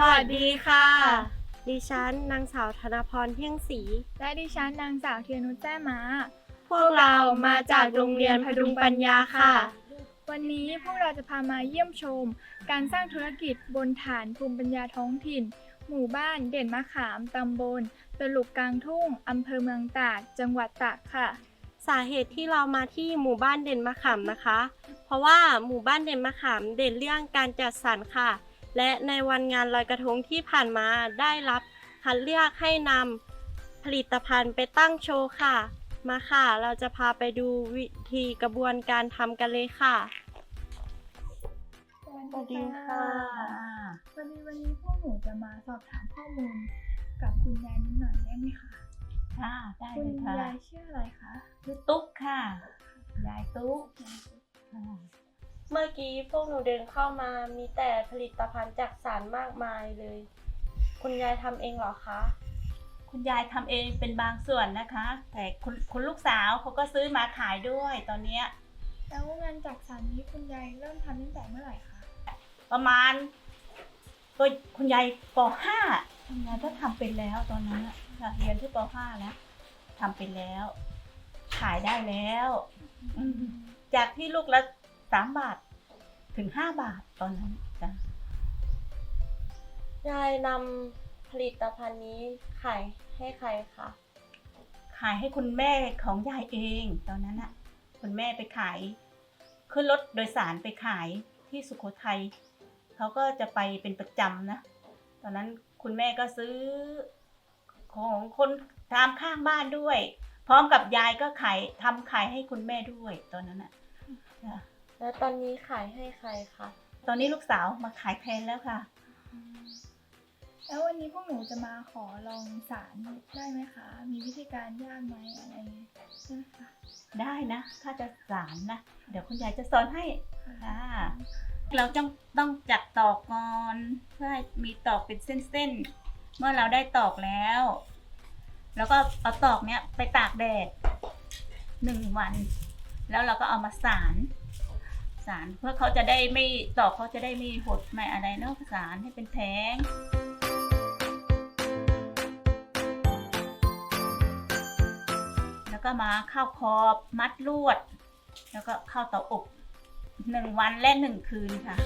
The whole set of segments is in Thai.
วัสดีค่ะ ดิฉันนางสาวธนพรเที่ยงศรี และดิฉันนางสาวเทียนุชแจ้ม้าพวกเรามาจากโรงเรียนพดุงปัญญาค่ะ วันนี้พวกเราจะพามาเยี่ยมชม การสร้างธุรกิจบนฐานภูมิปัญญาท้องถิ่น หมู่บ้านเด่นมะขามตำบลตลุกกลางทุ่งอำเภอเมืองตากจังหวัดตากค่ะ สาเหตุที่เรามาที่หมู่บ้านเด่นมะขามนะคะ เพราะว่าหมู่บ้านเด่นมะขามเด่นเรื่องการจัดสรรค่ะ และในวันงานลอยกระทงที่ผ่านมาได้รับคัดเลือกให้นำผลิตภัณฑ์ไปตั้งโชว์ค่ะ มาค่ะ เราจะพาไปดูวิธีกระบวนการทำกันเลยค่ะสวัสดีค่ะวันนี้วันนี้พวกหนูจะมาสอบถามข้อมูลกับคุณยายนิดหน่อยได้ไหมคะค่ะได้คุเลณยค่ะยายชื่ออะไรคะชื่อตุ๊กค่ะ ยายตุ๊กค่ะ เมื่อกี้พวกหนูเดินเข้ามามีแต่ผลิตภัณฑ์จากสารมากมายเลย คุณยายทำเองเหรอคะ คุณยายทำเองเป็นบางส่วนนะคะ แต่คุณคุณลูกสาวเขาก็ซื้อมาขายด้วยตอนเนี้ยแล้วงานจักสารนี้คุณยายเริ่มทำตั้งแต่เมื่อไหร่คะประมาณก็คุณยายป .5 คุณยายก็ทำเป็นแล้วตอนนั้นอะค่ะเรียนที่ป .5 แล้วทำเป็นแล้ว ขายได้แล้วอืมจากที่ลูกละสามบาท ถึงห้าบาทตอนนั้นจ้ะยายนำผลิตภัณฑ์นี้ขายให้ใครคะขายให้คุณแม่ของยายเองตอนนั้นอะคุณแม่ไปขายขึ้นรถโดยสารไปขายที่สุโขทัยเขาก็จะไปเป็นประจำนะ ตอนนั้นคุณแม่ก็ซื้อของคนตามข้างบ้านด้วย พร้อมกับยายก็ขายทำขายให้คุณแม่ด้วยตอนนั้นอะจ้ะ แล้วตอนนี้ขายให้ใครคะตอนนี้ลูกสาวมาขายแทนแล้วค่ะ แล้ววันนี้พวกหนูจะมาขอลองสารได้ไหมคะ มีวิธีการยากไหมอะไรอย่างเงี้ยใช่ไหมคะได้นะ ถ้าจะสารนะ เดี๋ยวคุณยายจะสอนให้ค่ะเราต้องต้องจัดตอกก่อนเพื่อให้มีตอกเป็นเส้นๆ เมื่อเราได้ตอกแล้ว แล้วก็เอาตอกเนี้ยไปตากแดดหนึ่งวัน แล้วเราก็เอามาสาร สารเพื่อเขาจะได้ไม่ตอกเขาจะได้ไม่หดไม่อะไรเนาะสารให้เป็นแผงแล้วก็มาเข้าคอบมัดลวด แล้วก็เข้าเตาอบหนึ่งวันและหนึ่งคืนค่ะ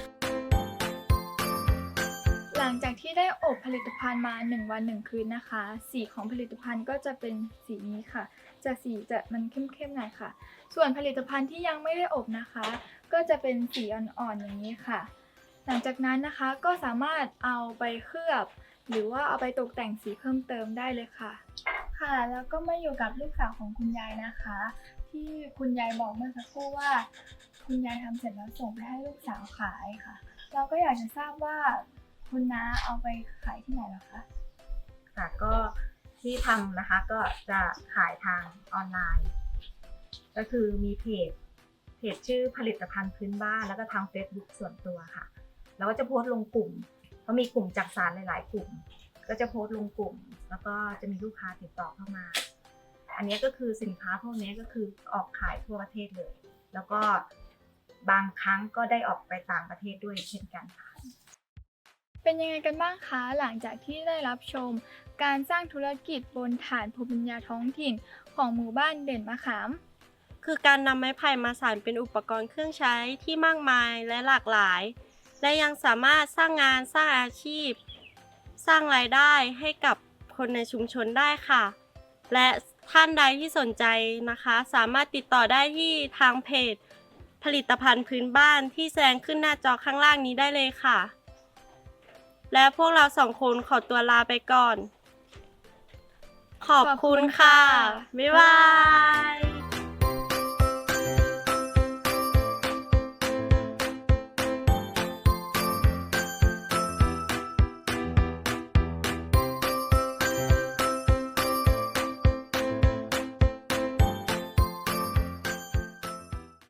หลังจากที่ได้อบผลิตภัณฑ์มา 1 วัน 1 คืนนะคะ สีของผลิตภัณฑ์ก็จะเป็นสีนี้ค่ะ จะสีจะมันเข้มๆหน่อยค่ะ ส่วนผลิตภัณฑ์ที่ยังไม่ได้อบนะคะ ก็จะเป็นสีอ่อนๆอย่างนี้ค่ะ หลังจากนั้นนะคะก็สามารถเอาไปเคลือบ หรือว่าเอาไปตกแต่งสีเพิ่มเติมได้เลยค่ะ ค่ะ แล้วก็มาอยู่กับลูกสาวของคุณยายนะคะ ที่คุณยายบอกเมื่อสักครู่ว่า คุณยายทำเสร็จแล้วส่งไปให้ลูกสาวขายค่ะ เราก็อยากจะทราบว่าคุณน้าเอาไปขายที่ไหนหรอคะค่ะก็ที่ทำนะคะก็จะขายทางออนไลน์ ก็คือมีเพจ เพจชื่อผลิตภัณฑ์พื้นบ้าน แล้วก็ทาง Facebook ส่วนตัวค่ะ แล้วก็จะโพสต์ลงกลุ่มเขามีกลุ่มจักสารหลาย ๆ กลุ่ม ก็จะโพสต์ลงกลุ่ม แล้วก็จะมีลูกค้าติดต่อเข้ามา อันนี้ก็คือสินค้าพวกนี้ก็คือออกขายทั่วประเทศเลย แล้วก็บางครั้งก็ได้ออกไปต่างประเทศด้วยเช่นกันค่ะ เป็นยังไงกันบ้างคะหลังจากที่ได้รับชม การสร้างธุรกิจบนฐานภูมิปัญญาท้องถิ่นของหมู่บ้านเด่นมะขาม คือการนำไม้ไผ่มาสานเป็นอุปกรณ์เครื่องใช้ที่มากมายและหลากหลาย และยังสามารถสร้างงานสร้างอาชีพ สร้างรายได้ให้กับคนในชุมชนได้ค่ะ และท่านใดที่สนใจนะคะ สามารถติดต่อได้ที่ทางเพจ ผลิตภัณฑ์พื้นบ้านที่แสดงขึ้นหน้าจอข้างล่างนี้ได้เลยค่ะ และพวกเราสองคนขอตัวลาไปก่อน ขอบคุณค่ะ บ๊ายบาย